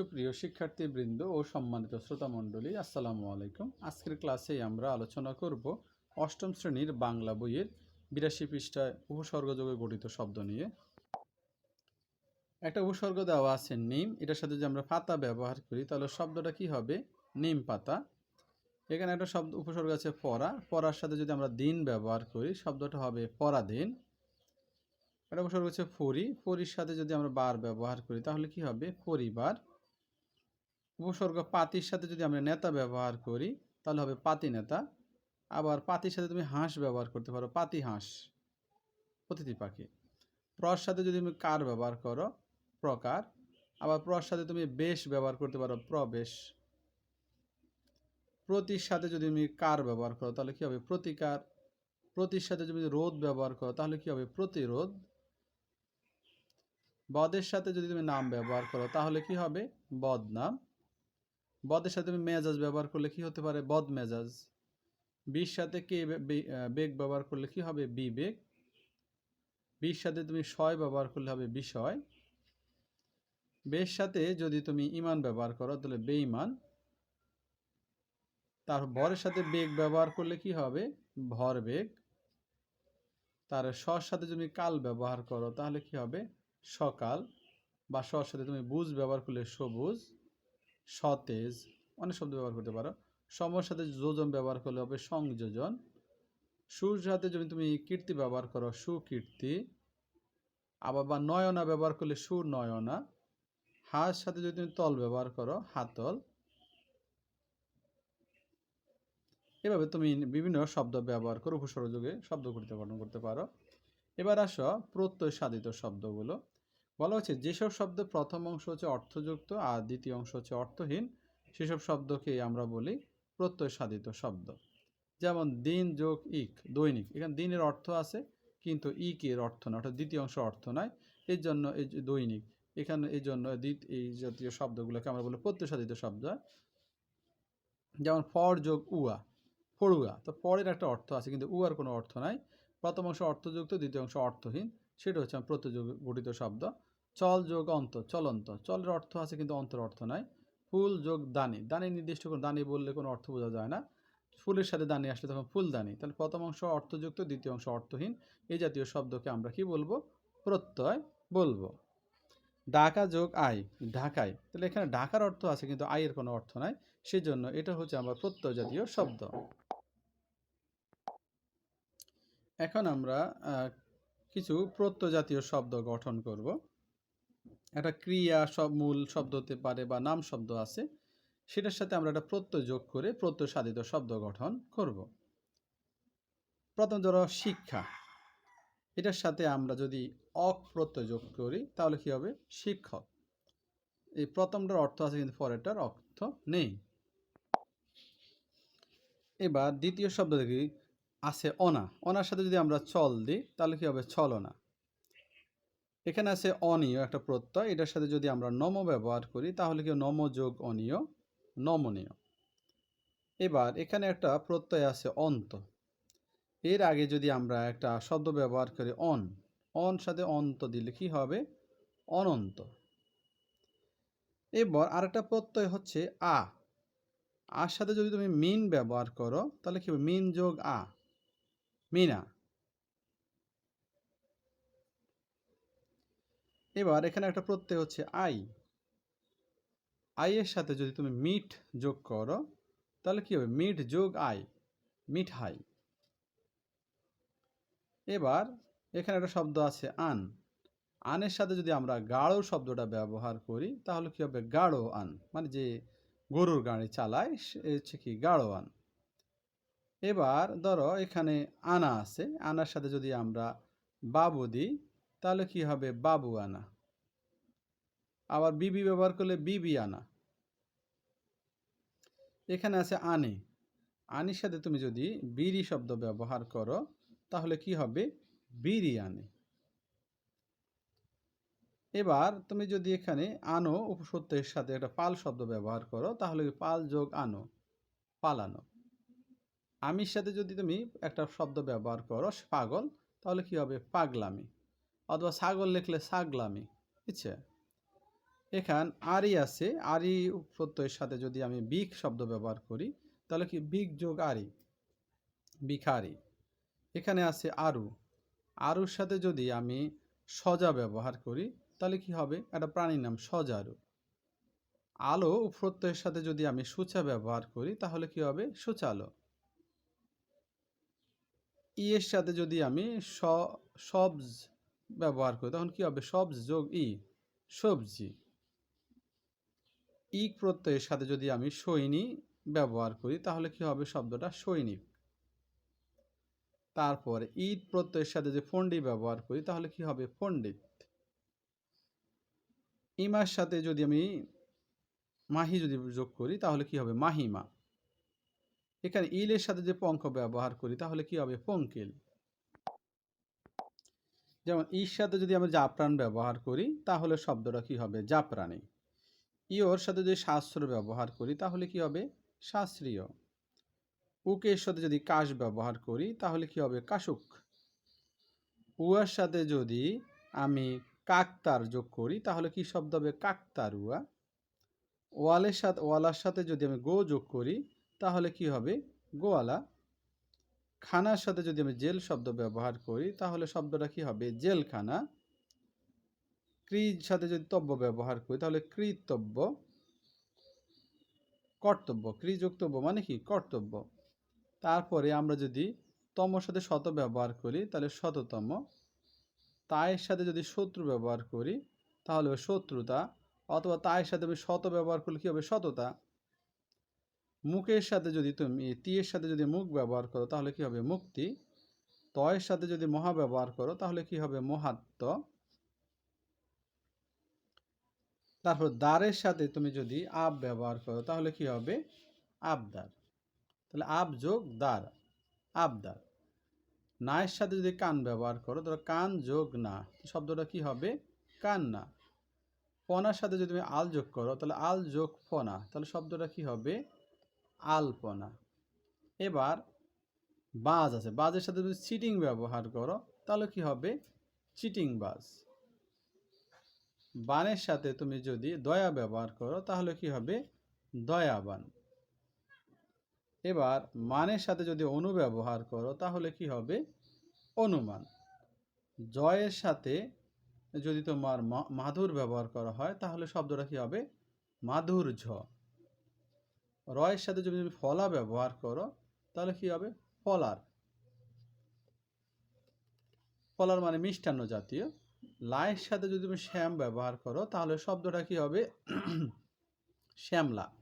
সুপ্রিয় শিক্ষার্থীবৃন্দ ও সম্মানিত শ্রোতামণ্ডলী, আসসালামু আলাইকুম। আজকের ক্লাসে আমরা আলোচনা করব অষ্টম শ্রেণির বাংলা বইয়ের বিরাশি পৃষ্ঠায় উপসর্গযোগে গঠিত শব্দ নিয়ে। একটা উপসর্গ দেওয়া আছে নিম, এটার সাথে যদি আমরা পাতা ব্যবহার করি, তাহলে শব্দটা কি হবে? নিম পাতা। এখানে একটা শব্দ, উপসর্গ আছে পড়া। পড়ার সাথে যদি আমরা দিন ব্যবহার করি, শব্দটা হবে পরাদিন একটা উপসর্গ হচ্ছে ফরি। ফরির সাথে যদি আমরা বার ব্যবহার করি, তাহলে কি হবে? পরিবার। উপসর্গ পাতির সাথে যদি আমরা নেতা ব্যবহার করি, তাহলে হবে পাতি নেতা। আবার পাতির সাথে তুমি হাঁস ব্যবহার করতে পারো, পাতি হাঁস অতিথি পাখি। প্রর সাথে যদি তুমি কার ব্যবহার করো প্রকার আবার প্রর সাথে তুমি বেশ ব্যবহার করতে পারো প্রবেশ প্রতির সাথে যদি তুমি কার ব্যবহার করো, তাহলে কি হবে? প্রতিকার। প্রতির সাথে যদি রোদ ব্যবহার করো, তাহলে কি হবে? প্রতিরোধ। বদের সাথে যদি তুমি নাম ব্যবহার করো, তাহলে কি হবে? বদনাম। বদের সাথে তুমি মেজাজ ব্যবহার করলে কি হতে পারে? বদ মেজাজ। বির সাথে কে বেগ ব্যবহার করলে কি হবে? বিবেক বির সাথে তুমি শয় ব্যবহার করলে হবে বিষয়। বের সাথে যদি তুমি ইমান ব্যবহার করো, তাহলে বেঈমান। তার বরের সাথে বেগ ব্যবহার করলে কি হবে? ভর বেগ। তার সর সাথে তুমি কাল ব্যবহার করো, তাহলে কি হবে? সকাল। বা সর সাথে তুমি বুঝ ব্যবহার করলে সবুজ। সতেজ, অনেক শব্দ ব্যবহার করতে পারো। সময়ের সাথে যোজন ব্যবহার করলে হবে সংযোজন। সুর সাথে যদি তুমি কীর্তি ব্যবহার করো, সুকীর্তি। আবার বা নয়না ব্যবহার করলে সুনয়না। হাঁস সাথে যদি তুমি তল ব্যবহার করো, হাতল। এভাবে তুমি বিভিন্ন শব্দ ব্যবহার করে উপসর্গযোগে শব্দ করতে গঠন করতে পারো। এবার আসো প্রত্যয় সাধিত শব্দগুলো। বলা হচ্ছে, যেসব শব্দ প্রথম অংশ হচ্ছে অর্থযুক্ত আর দ্বিতীয় অংশ হচ্ছে অর্থহীন, সেসব শব্দকে আমরা বলি প্রত্যয় সাধিত শব্দ। যেমন দিন, যোগ, ইক, দৈনিক, এখানে দিনের অর্থ আছে, কিন্তু ইক এর অর্থ না অর্থাৎ দ্বিতীয় অংশ অর্থ নয় এর জন্য এই যে দৈনিক, এখানে এই জন্য এই জাতীয় শব্দগুলোকে আমরা বলি প্রত্যয় সাধিত শব্দ। যেমন ফর, যোগ, উয়া পড়ুয়া তো পরের একটা অর্থ আছে, কিন্তু উয়ার কোনো অর্থ নাই। প্রথম অংশ অর্থযুক্ত, দ্বিতীয় অংশ অর্থহীন, সেটা হচ্ছে আমার প্রত্যযোগ গঠিত শব্দ। চল যোগ অন্ত, চলন্ত। চলের অর্থ আছে কিন্তু অন্তর অর্থ নাই ফুল যোগ দানি। দানি নির্দিষ্ট কোনো দানি বললে কোনো অর্থ বোঝা যায় না। ফুলের সাথে দানি আসলে তখন ফুলদানি তাহলে প্রথম অংশ অর্থযুক্ত, দ্বিতীয় অংশ অর্থহীন। এই জাতীয় শব্দকে আমরা কি বলব? প্রত্যয় বলব। ঢাকা যোগ আয় ঢাকায়। তাহলে এখানে ঢাকার অর্থ আছে কিন্তু আয়ের কোনো অর্থ নাই। সেজন্য এটা হচ্ছে আমার প্রত্যয় জাতীয় শব্দ। এখন আমরা কিছু প্রত্যয় জাতীয় শব্দ গঠন করব। একটা ক্রিয়া সব মূল শব্দ হতে পারে বা নাম শব্দ আছে, সেটার সাথে আমরা একটা প্রত্যয় যোগ করে প্রত্যয় সাধিত শব্দ গঠন করব। প্রথম ধরো শিক্ষা। এটার সাথে আমরা যদি অক প্রত্যয় যোগ করি, তাহলে কি হবে? শিক্ষক। এই প্রথমটার অর্থ আছে কিন্তু পরেরটার অর্থ নেই। এবার দ্বিতীয় শব্দ দেখি, আছে অনা। অনার সাথে যদি আমরা চল দিই, তাহলে কি হবে? ছলনা। এখানে আছে অনিয় একটা প্রত্যয়। এটার সাথে যদি আমরা নম ব্যবহার করি, তাহলে কি নম যোগ অনিয়, নমনীয়। এবার এখানে একটা প্রত্যয় আছে অন্ত। এর আগে যদি আমরা একটা শব্দ ব্যবহার করি অন অন সাথে অন্ত দিলে কি হবে? অনন্ত। এবার আরেকটা প্রত্যয় হচ্ছে আ। আর সাথে যদি তুমি মিন ব্যবহার করো, তাহলে কি হবে? মিন যোগ আ। মিনা। এবার এখানে একটা প্রত্যয় হচ্ছে আই। আই এর সাথে যদি তুমি মিট যোগ করো, তাহলে কি হবে? মিট যোগ আই মিট মিঠাই এবার এখানে একটা শব্দ আছে আন। আনের সাথে যদি আমরা গাঢ় শব্দটা ব্যবহার করি, তাহলে কি হবে? গাঢ় আন। মানে যে গরুর গাড়ি চালায়, সে হচ্ছে কি গাঢ় আন। এবার ধরো এখানে আনা আছে। আনার সাথে যদি আমরা বাবু দিই তাহলে কি হবে? বাবু আনা। আবার বিবি ব্যবহার করলে বিবি আনা। এখানে আছে আনে। আনির সাথে তুমি যদি বিড়ি শব্দ ব্যবহার করো, তাহলে কি হবে? বিড়ি বিরিয়ানি এবার তুমি যদি এখানে আনো উপসত্যের সাথে একটা পাল শব্দ ব্যবহার করো, তাহলে পাল যোগ আনো? পালানো আমির সাথে যদি তুমি একটা শব্দ ব্যবহার করো পাগল, তাহলে কি হবে? পাগলামি। অথবা ছাগল লিখলে ছাগলামি বুঝছে? এখান আরি আছে আরি প্রত্যয়ের সাথে যদি আমি বিক শব্দ ব্যবহার করি, তাহলে কি বিক যোগ আরি বিখারি এখানে আছে আরু। আরুর সাথে যদি আমি সজা ব্যবহার করি, তাহলে কি হবে? একটা প্রাণীর নাম সজারু আলো প্রত্যয়ের সাথে যদি আমি সূচা ব্যবহার করি, তাহলে কি হবে? সুচালো। ই এর সাথে যদি আমি সবজ ব্যবহার করি, তখন কি হবে? সবজ যোগ ই, সবজি। ই প্রত্যয়ের সাথে যদি আমি সৈনী ব্যবহার করি, তাহলে কি হবে? শব্দটা সৈনিক। তারপর ঈদ প্রত্যয়ের সাথে যে ফন্ডি ব্যবহার করি, তাহলে কি হবে? পণ্ডিত ইমার সাথে যদি আমি মাহি যদি যোগ করি, তাহলে কি হবে? মাহিমা। এখানে ইলের সাথে যে পঙ্ক ব্যবহার করি, তাহলে কি হবে? পঙ্কিল। যেমন ইর সাথে যদি আমরা জাপরান ব্যবহার করি, তাহলে শব্দটা কি হবে? জাপরানি ইওর সাথে যদি শাস্ত্র ব্যবহার করি, তাহলে কি হবে? শাস্ত্রীয়। উকের সাথে যদি কাশ ব্যবহার করি, তাহলে কি হবে? কাশুক। উয়ার সাথে যদি আমি কাকতার যোগ করি, তাহলে কি শব্দ হবে? কাকতারুয়া ওয়ালের সাথে, ওয়ালার সাথে যদি আমি গো যোগ করি, তাহলে কি হবে? গোয়ালা। খানার সাথে যদি আমি জেল শব্দ ব্যবহার করি, তাহলে শব্দটা কি হবে? জেলখানা। ক্রিজ সাথে যদি তব্য ব্যবহার করি, তাহলে কৃতব্য কর্তব্য। ক্রিযোক্তব্য মানে কি? কর্তব্য। তারপরে আমরা যদি তমর সাথে শত ব্যবহার করি, তাহলে শততম। তায়ের সাথে যদি শত্রু ব্যবহার করি, তাহলে শত্রুতা। অথবা তায়ের সাথে আমি শত ব্যবহার করলে কী হবে? সততা মুখের সাথে যদি তুমি তীয়ের সাথে যদি মুখ ব্যবহার করো, তাহলে কি হবে? মুক্তি। তয়ের সাথে যদি মহা ব্যবহার করো, তাহলে কি হবে? মহাত্ম। তারপর দ্বারের সাথে তুমি যদি আব ব্যবহার করো, তাহলে কি হবে? আবদার। তাহলে আব যোগ দ্বার। আবদার। নায়ের সাথে যদি কান ব্যবহার করো, ধরো কান যোগ না শব্দটা কি হবে? কান না। পনার সাথে যদি তুমি আল যোগ করো, তাহলে আল যোগ ফনা, তাহলে শব্দটা কি হবে? আলপনা। এবার বাজ আছে। বাজের সাথে যদি চিটিং ব্যবহার করো, তাহলে কি হবে? চিটিং বাজ। বানের সাথে তুমি যদি দয়া ব্যবহার করো, তাহলে কি হবে? দয়াবান এবার মানের সাথে যদি অনু ব্যবহার করো, তাহলে কি হবে? অনুমান। জয়ের সাথে যদি তোমার মাধুর ব্যবহার করা হয়, তাহলে শব্দটা কি হবে? মাধুর্য। রয়ের সাথে যদি তুমি ফলা ব্যবহার করো, তাহলে কি হবে? ফলার। ফলার মানে মিষ্টান্ন জাতীয়। লায়ের সাথে যদি তুমি শ্যাম ব্যবহার করো, তাহলে শব্দটা কি হবে? শ্যামলা।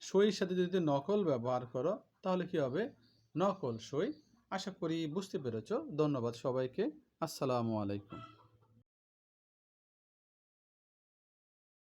সইয়ের সাথে যদি নকল ব্যবহার করো, তাহলে কি হবে? নকল সই। আশা করি বুঝতে পেরেছ। ধন্যবাদ সবাইকে। আসসালামু আলাইকুম।